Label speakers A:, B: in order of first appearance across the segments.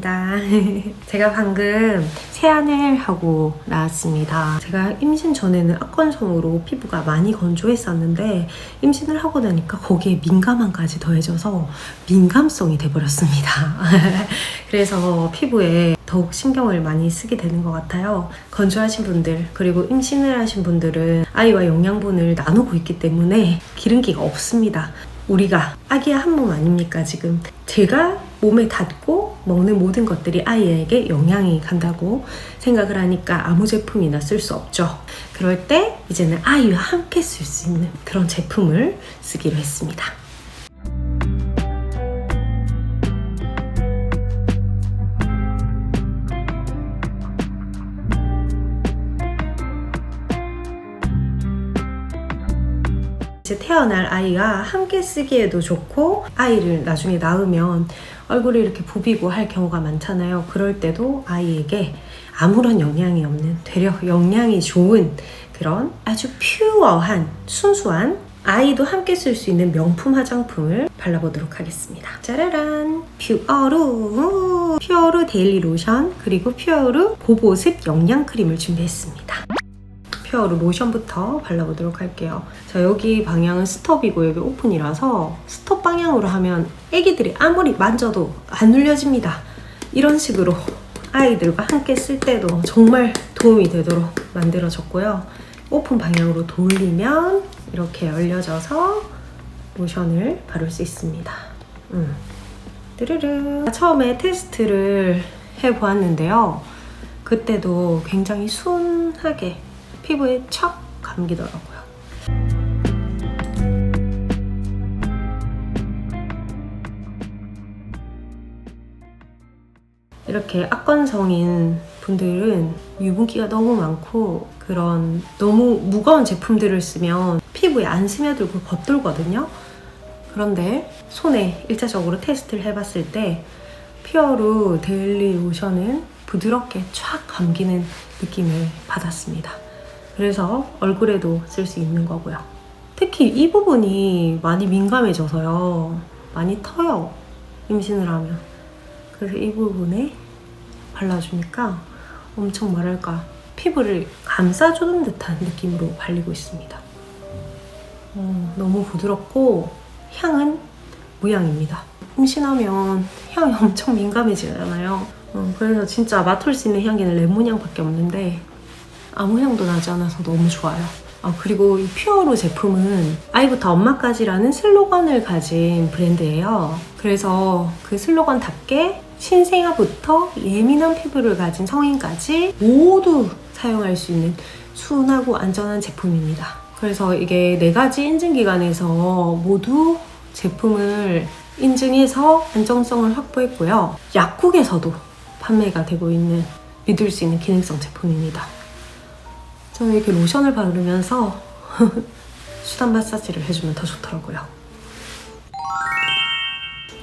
A: 루시입니다. 제가 방금 세안을 하고 나왔습니다. 제가 임신 전에는 악건성으로 피부가 많이 건조했었는데 임신을 하고 나니까 거기에 민감함까지 더해져서 민감성이 돼버렸습니다. 그래서 피부에 더욱 신경을 많이 쓰게 되는 것 같아요. 건조하신 분들, 그리고 임신을 하신 분들은 아이와 영양분을 나누고 있기 때문에 기름기가 없습니다. 우리가 아기야 한 몸 아닙니까 지금 제가 몸에 닿고 먹는 모든 것들이 아이에게 영향이 간다고 생각을 하니까 아무 제품이나 쓸 수 없죠. 그럴 때 이제는 아이와 함께 쓸 수 있는 그런 제품을 쓰기로 했습니다. 이제 태어날 아이가 함께 쓰기에도 좋고 아이를 나중에 낳으면 얼굴이 이렇게 부비고 할 경우가 많잖아요. 그럴 때도 아이에게 아무런 영향이 없는 되려 영양이 좋은 그런 아주 퓨어한 순수한 아이도 함께 쓸 수 있는 명품 화장품을 발라보도록 하겠습니다. 짜라란! 퓨어루! 퓨어루 데일리 로션 그리고 퓨어루 보보습 영양 크림을 준비했습니다. 퓨어로 로션부터 발라보도록 할게요. 자, 여기 방향은 스톱이고 여기 오픈이라서 스톱 방향으로 하면 애기들이 아무리 만져도 안 눌려집니다. 이런 식으로 아이들과 함께 쓸 때도 정말 도움이 되도록 만들어졌고요. 오픈 방향으로 돌리면 이렇게 열려져서 로션을 바를 수 있습니다. 음. 뚜르르. 처음에 테스트를 해보았는데요. 그때도 굉장히 순하게 피부에 척 감기더라고요. 이렇게 악건성인 분들은 유분기가 너무 많고 그런 너무 무거운 제품들을 쓰면 피부에 안 스며들고 겉돌거든요. 그런데 손에 일차적으로 테스트를 해봤을 때 피어루 데일리 로션은 부드럽게 촥 감기는 느낌을 받았습니다. 그래서 얼굴에도 쓸 수 있는 거고요. 특히 이 부분이 많이 민감해져서요. 많이 터요. 임신을 하면. 그래서 이 부분에 발라주니까 엄청 뭐랄까 피부를 감싸주는 듯한 느낌으로 발리고 있습니다. 어, 너무 부드럽고 향은 무향입니다. 임신하면 향이 엄청 민감해지잖아요. 어, 그래서 진짜 맡을 수 있는 향기는 레몬향밖에 없는데 아무 향도 나지 않아서 너무 좋아요. 아, 그리고 이 퓨어로 제품은 아이부터 엄마까지라는 슬로건을 가진 브랜드예요. 그래서 그 슬로건답게 신생아부터 예민한 피부를 가진 성인까지 모두 사용할 수 있는 순하고 안전한 제품입니다. 그래서 이게 네 가지 인증 기관에서 모두 제품을 인증해서 안정성을 확보했고요. 약국에서도 판매가 되고 있는 믿을 수 있는 기능성 제품입니다. 저는 이렇게 로션을 바르면서 수단 마사지를 해주면 더 좋더라고요.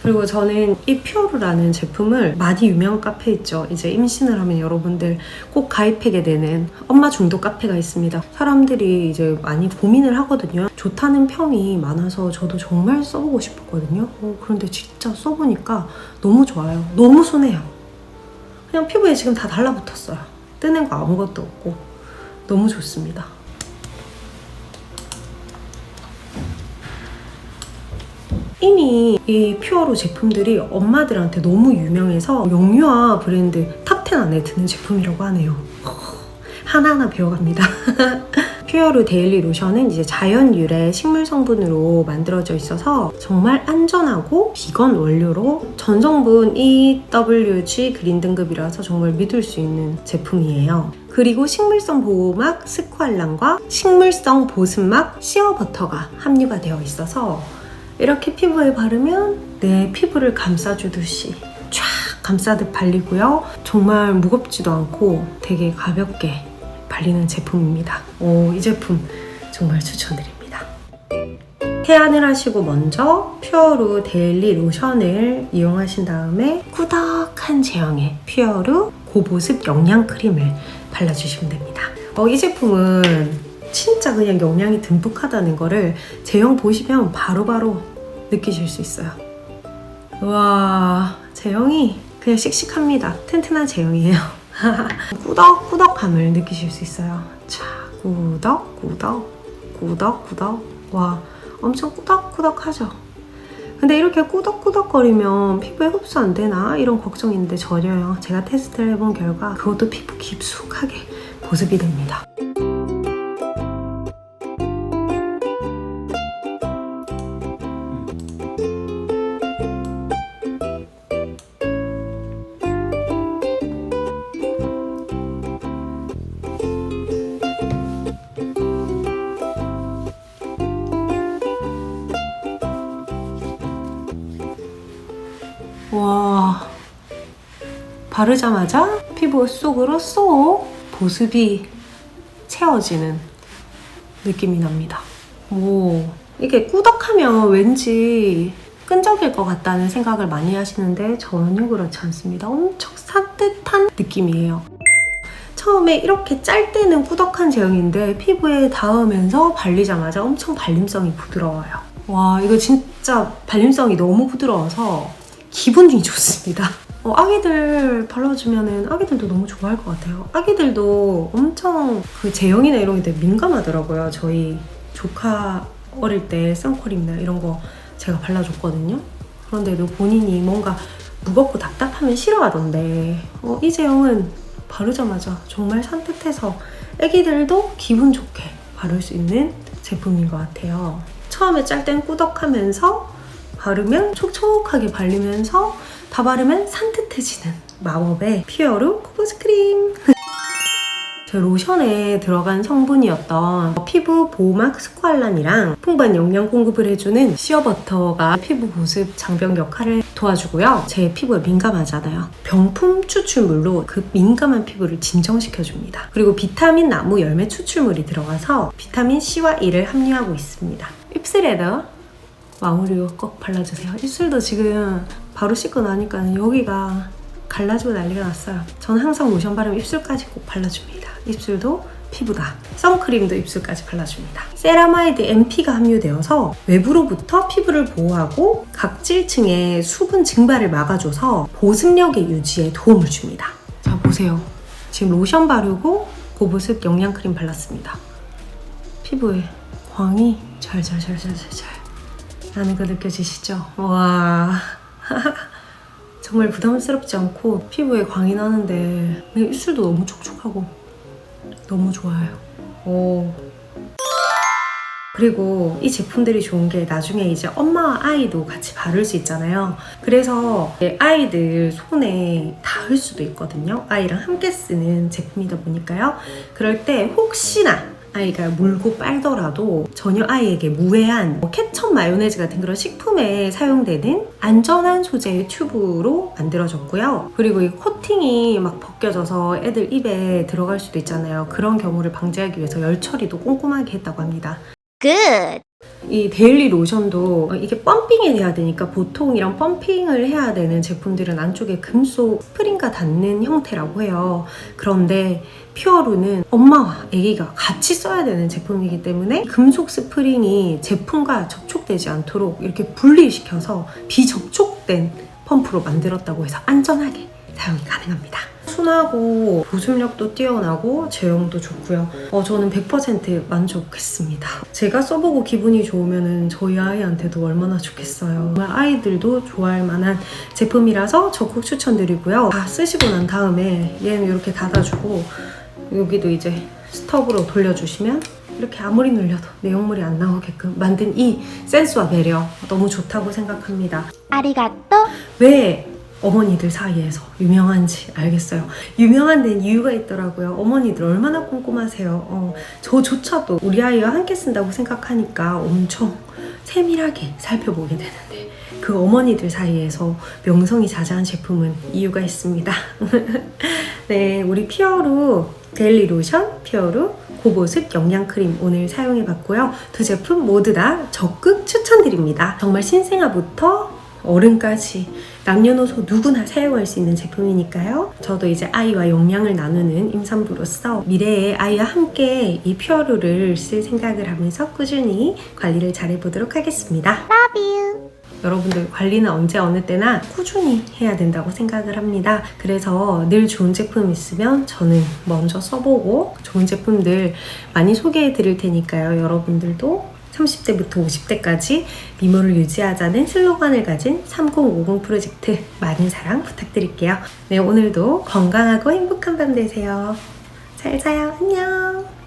A: 그리고 저는 이 퓨어루라는 제품을 많이 유명한 카페 있죠. 이제 임신을 하면 여러분들 꼭 가입하게 되는 엄마 중독 카페가 있습니다. 사람들이 이제 많이 고민을 하거든요. 좋다는 평이 많아서 저도 정말 써보고 싶었거든요. 어, 그런데 진짜 써보니까 너무 좋아요. 너무 순해요. 그냥 피부에 지금 다 달라붙었어요. 뜨는 거 아무것도 없고 너무 좋습니다. 이미 이 퓨어로 제품들이 엄마들한테 너무 유명해서 영유아 브랜드 탑10 안에 드는 제품이라고 하네요. 하나하나 배워갑니다. 퓨어로 데일리 로션은 이제 자연 유래 식물 성분으로 만들어져 있어서 정말 안전하고 비건 원료로 전 성분 EWG 그린 등급이라서 정말 믿을 수 있는 제품이에요. 그리고 식물성 보호막 스쿠알랑과 식물성 보습막 시어버터가 함유가 되어 있어서 이렇게 피부에 바르면 내 피부를 감싸주듯이 쫙 감싸듯 발리고요. 정말 무겁지도 않고 되게 가볍게 발리는 제품입니다. 오, 이 제품 정말 추천드립니다. 태안을 하시고 먼저 퓨어루 데일리 로션을 이용하신 다음에 꾸덕한 제형의 퓨어루 고보습 영양 크림을 발라주시면 됩니다. 어, 이 제품은 진짜 그냥 영양이 듬뿍하다는 거를 제형 보시면 바로 바로 느끼실 수 있어요. 와, 제형이 그냥 씩씩합니다. 튼튼한 제형이에요. 꾸덕꾸덕함을 느끼실 수 있어요. 자, 꾸덕꾸덕, 꾸덕꾸덕. 와, 엄청 꾸덕꾸덕하죠? 근데 이렇게 꾸덕꾸덕거리면 피부에 흡수 안 되나? 이런 걱정인데 전혀요. 제가 테스트를 해본 결과 그것도 피부 깊숙하게 보습이 됩니다. 바르자마자 피부 속으로 쏙 보습이 채워지는 느낌이 납니다. 오 이게 꾸덕하면 왠지 끈적일 것 같다는 생각을 많이 하시는데 전혀 그렇지 않습니다. 엄청 산뜻한 느낌이에요. 처음에 이렇게 짤 때는 꾸덕한 제형인데 피부에 닿으면서 발리자마자 엄청 발림성이 부드러워요. 와 이거 진짜 발림성이 너무 부드러워서 기분이 좋습니다. 어, 아기들 발라주면은 아기들도 너무 좋아할 것 같아요. 아기들도 엄청 그 제형이나 이런 게 되게 민감하더라고요. 저희 조카 어릴 때 선크림이나 이런 거 제가 발라줬거든요. 그런데도 본인이 뭔가 무겁고 답답하면 싫어하던데 어, 이 제형은 바르자마자 정말 산뜻해서 아기들도 기분 좋게 바를 수 있는 제품인 것 같아요. 처음에 짤 땐 꾸덕하면서 바르면 촉촉하게 발리면서 다 바르면 산뜻해지는 마법의 피어루 코보스 크림. 제 로션에 들어간 성분이었던 피부 보호막 스쿠알란이랑 풍부한 영양 공급을 해주는 시어버터가 피부 보습 장벽 역할을 도와주고요. 제 피부에 민감하잖아요. 병품 추출물로 그 민감한 피부를 진정시켜줍니다. 그리고 비타민 나무 열매 추출물이 들어가서 비타민 C와 E를 함유하고 있습니다. 입술에도 마무리로 꼭 발라주세요. 입술도 지금 바로 씻고 나니까 여기가 갈라지고 난리가 났어요. 저는 항상 로션 바르면 입술까지 꼭 발라줍니다. 입술도 피부다. 선크림도 입술까지 발라줍니다. 세라마이드 MP가 함유되어서 외부로부터 피부를 보호하고 각질층의 수분 증발을 막아줘서 보습력의 유지에 도움을 줍니다. 자 보세요. 지금 로션 바르고 고보습 영양크림 발랐습니다. 피부에 광이 잘잘잘잘잘 잘 나는 거 느껴지시죠? 와 정말 부담스럽지 않고 피부에 광이 나는데 입술도 너무 촉촉하고 너무 좋아요. 오. 그리고 이 제품들이 좋은 게 나중에 이제 엄마와 아이도 같이 바를 수 있잖아요. 그래서 아이들 손에 닿을 수도 있거든요. 아이랑 함께 쓰는 제품이다 보니까요. 그럴 때 혹시나 아이가 물고 빨더라도 전혀 아이에게 무해한 뭐 케첩 마요네즈 같은 그런 식품에 사용되는 안전한 소재의 튜브로 만들어졌고요. 그리고 이 코팅이 막 벗겨져서 애들 입에 들어갈 수도 있잖아요. 그런 경우를 방지하기 위해서 열 처리도 꼼꼼하게 했다고 합니다.
B: Good.
A: 이 데일리 로션도 이게 펌핑이 돼야 되니까 보통 이런 펌핑을 해야 되는 제품들은 안쪽에 금속 스프링과 닿는 형태라고 해요. 그런데 퓨어루는 엄마와 아기가 같이 써야 되는 제품이기 때문에 금속 스프링이 제품과 접촉되지 않도록 이렇게 분리시켜서 비접촉된 펌프로 만들었다고 해서 안전하게 사용이 가능합니다. 순하고 보습력도 뛰어나고 제형도 좋고요. 어, 저는 100% 만족했습니다. 제가 써보고 기분이 좋으면 저희 아이한테도 얼마나 좋겠어요. 정말 아이들도 좋아할 만한 제품이라서 적극 추천드리고요. 다 쓰시고 난 다음에 얘는 이렇게 닫아주고 여기도 이제 스톱으로 돌려주시면 이렇게 아무리 눌려도 내용물이 안 나오게끔 만든 이 센스와 배려 너무 좋다고 생각합니다.
B: Arigato.
A: 왜 어머니들 사이에서 유명한지 알겠어요. 유명한 데는 이유가 있더라고요. 어머니들 얼마나 꼼꼼하세요. 어, 저조차도 우리 아이와 함께 쓴다고 생각하니까 엄청 세밀하게 살펴보게 되는데 그 어머니들 사이에서 명성이 자자한 제품은 이유가 있습니다. 네, 우리 피어루 데일리 로션, 피어루 고보습 영양크림 오늘 사용해봤고요. 두 제품 모두 다 적극 추천드립니다. 정말 신생아부터 어른까지 남녀노소 누구나 사용할 수 있는 제품이니까요. 저도 이제 아이와 영양을 나누는 임산부로서 미래에 아이와 함께 이 퓨어루를 쓸 생각을 하면서 꾸준히 관리를 잘해보도록 하겠습니다.
B: Love you.
A: 여러분들 관리는 언제 어느 때나 꾸준히 해야 된다고 생각을 합니다. 그래서 늘 좋은 제품 있으면 저는 먼저 써보고 좋은 제품들 많이 소개해 드릴 테니까요. 여러분들도 30대부터 50대까지 미모를 유지하자는 슬로건을 가진 3050 프로젝트 많은 사랑 부탁드릴게요. 네, 오늘도 건강하고 행복한 밤 되세요. 잘 자요. 안녕.